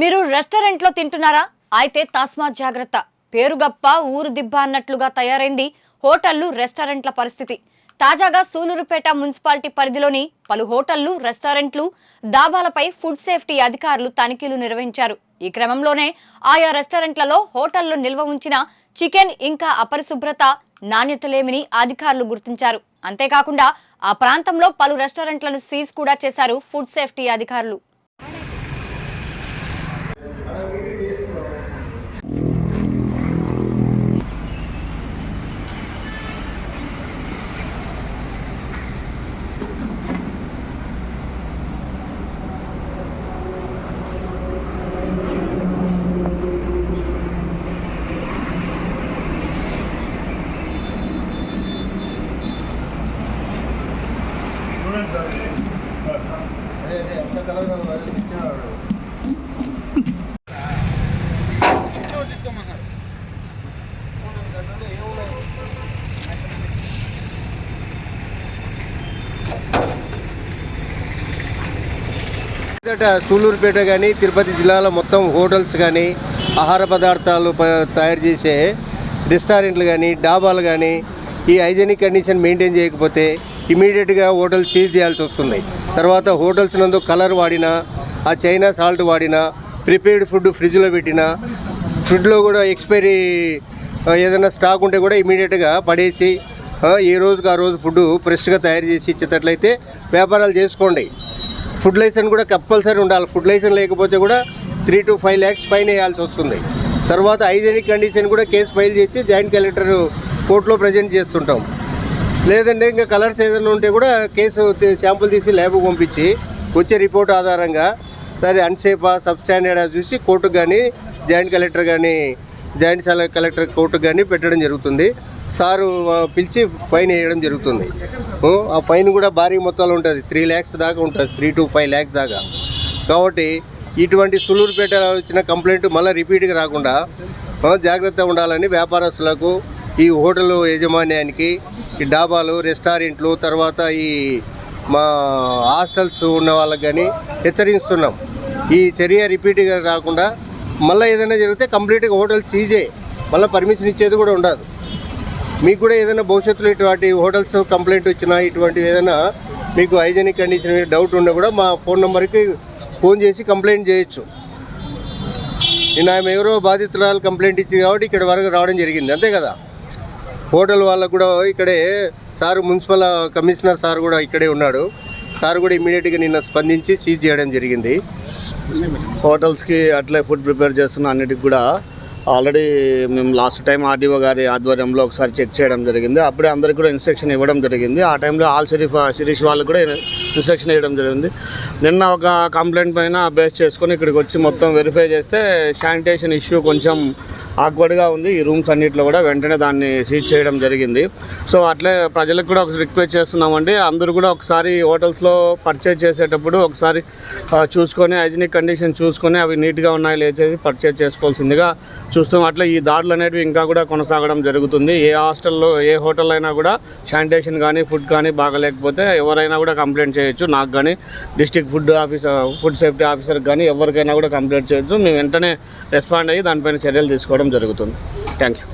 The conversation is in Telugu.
మీరు రెస్టారెంట్లో తింటున్నారా? అయితే తస్మాత్ జాగ్రత్త. పేరుగప్ప ఊరు దిబ్బ అన్నట్లుగా తయారైంది హోటళ్ళు రెస్టారెంట్ల పరిస్థితి. తాజాగా సూలూరుపేట మున్సిపాలిటీ పరిధిలోని పలు హోటళ్ళు రెస్టారెంట్లు దాబాలపై ఫుడ్ సేఫ్టీ అధికారులు తనిఖీలు నిర్వహించారు. ఈ క్రమంలోనే ఆయా రెస్టారెంట్లలో హోటల్లో నిల్వ ఉంచిన చికెన్ ఇంకా అపరిశుభ్రత నాణ్యత లేమిని అధికారులు గుర్తించారు. అంతేకాకుండా ఆ ప్రాంతంలో పలు రెస్టారెంట్లను సీజ్ కూడా చేశారు ఫుడ్ సేఫ్టీ అధికారులు. అదే సూలూరుపేట కానీ తిరుపతి జిల్లాలో మొత్తం హోటల్స్ కానీ ఆహార పదార్థాలు తయారు చేసే రెస్టారెంట్లు కానీ డాబాలు కానీ ఈ హైజెనిక్ కండిషన్ మెయింటైన్ చేయకపోతే ఇమీడియట్గా హోటల్ సీజ్ చేయాల్సి వస్తుంది. తర్వాత హోటల్స్ నందు కలర్ వాడినా ఆ చైనా సాల్ట్ వాడినా ప్రిపేర్డ్ ఫుడ్ ఫ్రిడ్జ్లో పెట్టినా ఫుడ్లో కూడా ఎక్స్పైరీ ఏదైనా స్టాక్ ఉంటే కూడా ఇమీడియట్గా పడేసి ఏ రోజుకి ఆ రోజు ఫుడ్ ఫ్రెష్గా తయారు చేసి ఇచ్చేటట్లయితే వ్యాపారాలు చేసుకోండి. ఫుడ్ లైసెన్స్ కూడా కంపల్సరీ ఉండాలి. ఫుడ్ లైసెన్స్ లేకపోతే కూడా త్రీ టు ఫైవ్ ల్యాక్స్ పైన వేయాల్సి వస్తుంది. తర్వాత హైజెనిక్ కండిషన్ కూడా కేసు ఫైల్ చేసి జాయింట్ కలెక్టర్ కోర్టులో ప్రజెంట్ చేస్తుంటాం. లేదంటే ఇంకా కలర్స్ ఏదైనా ఉంటే కూడా కేసు శాంపుల్ తీసి ల్యాబ్కి పంపించి వచ్చే రిపోర్ట్ ఆధారంగా సరే అన్సేఫా సబ్స్టాండర్డా చూసి కోర్టుకు కానీ జాయింట్ కలెక్టర్ కానీ జాయింట్ సల- కలెక్టర్ కోర్టుకు కానీ పెట్టడం జరుగుతుంది. సారు పిలిచి ఫైన్ వేయడం జరుగుతుంది. ఆ ఫైన్ కూడా భారీ మొత్తాలు ఉంటుంది. త్రీ ల్యాక్స్ దాకా ఉంటుంది. త్రీ టు ఫైవ్ ల్యాక్స్ దాకా. కాబట్టి ఇటువంటి సులూరుపేట వచ్చిన కంప్లైంట్ మళ్ళీ రిపీట్గా రాకుండా జాగ్రత్తగా ఉండాలని వ్యాపారస్తులకు ఈ హోటల్ యాజమాన్యానికి ఈ డాబాలు రెస్టారెంట్లు తర్వాత ఈ మా హాస్టల్స్ ఉన్న వాళ్ళకి కానీ హెచ్చరిస్తున్నాం. ఈ చర్య రిపీట్గా రాకుండా మళ్ళీ ఏదైనా జరిగితే కంప్లీట్గా హోటల్ సీజే మళ్ళీ పర్మిషన్ ఇచ్చేది కూడా ఉండదు. మీకు కూడా ఏదైనా భవిష్యత్తులో ఇటువంటి హోటల్స్ కంప్లైంట్ వచ్చినా ఇటువంటివి ఏదైనా మీకు హైజెనిక్ కండిషన్ డౌట్ ఉన్నా కూడా మా ఫోన్ నెంబర్కి ఫోన్ చేసి కంప్లైంట్ చేయొచ్చు. నేను ఆమె ఎవరో బాధితురాలు కంప్లైంట్ ఇచ్చింది కాబట్టి ఇక్కడ వరకు రావడం జరిగింది. అంతే కదా? హోటల్ వాళ్ళకు కూడా ఇక్కడే సారు మున్సిపల్ కమిషనర్ సార్ కూడా ఇక్కడే ఉన్నాడు. సార్ కూడా ఇమీడియట్గా నిన్న స్పందించి సీజ్ చేయడం జరిగింది. హోటల్స్కి అట్లే ఫుడ్ ప్రిపేర్ చేస్తున్న అన్నిటికి కూడా ఆల్రెడీ మేము లాస్ట్ టైం ఆర్డీఓ గారి ఆధ్వర్యంలో ఒకసారి చెక్ చేయడం జరిగింది. అప్పుడే అందరికి కూడా ఇన్స్ట్రక్షన్ ఇవ్వడం జరిగింది. ఆ టైంలో ఆల్ షరీఫ్ శిరీష్ వాళ్ళు కూడా ఇన్స్ట్రక్షన్ ఇవ్వడం జరిగింది. నిన్న ఒక కంప్లైంట్ పైన బేస్ చేసుకొని ఇక్కడికి వచ్చి మొత్తం వెరిఫై చేస్తే శానిటేషన్ ఇష్యూ కొంచెం ఆక్వర్డ్గా ఉంది. ఈ రూమ్స్ అన్నింటిలో కూడా వెంటనే దాన్ని సీజ్ చేయడం జరిగింది. సో అట్లే ప్రజలకు కూడా ఒక రిక్వెస్ట్ చేస్తున్నామండి. అందరూ కూడా ఒకసారి హోటల్స్లో పర్చేజ్ చేసేటప్పుడు ఒకసారి చూసుకొని హైజీనిక్ కండిషన్ చూసుకొని అవి నీట్గా ఉన్నాయి లేచేసి పర్చేజ్ చేసుకోవాల్సిందిగా చూస్తాం. అట్లా ఈ దాడులు అనేవి ఇంకా కూడా కొనసాగడం జరుగుతుంది. ఏ హాస్టల్లో ఏ హోటల్ అయినా కూడా శానిటేషన్ కానీ ఫుడ్ కానీ బాగలేకపోతే ఎవరైనా కూడా కంప్లైంట్ చేయొచ్చు. నాకు కానీ district food officer food safety ఆఫీసర్కి కానీ ఎవరికైనా కూడా కంప్లైంట్ చేయొచ్చు మేము వెంటనే రెస్పాండ్ అయ్యి దానిపైన చర్యలు తీసుకోవడం జరుగుతుంది. Thank you.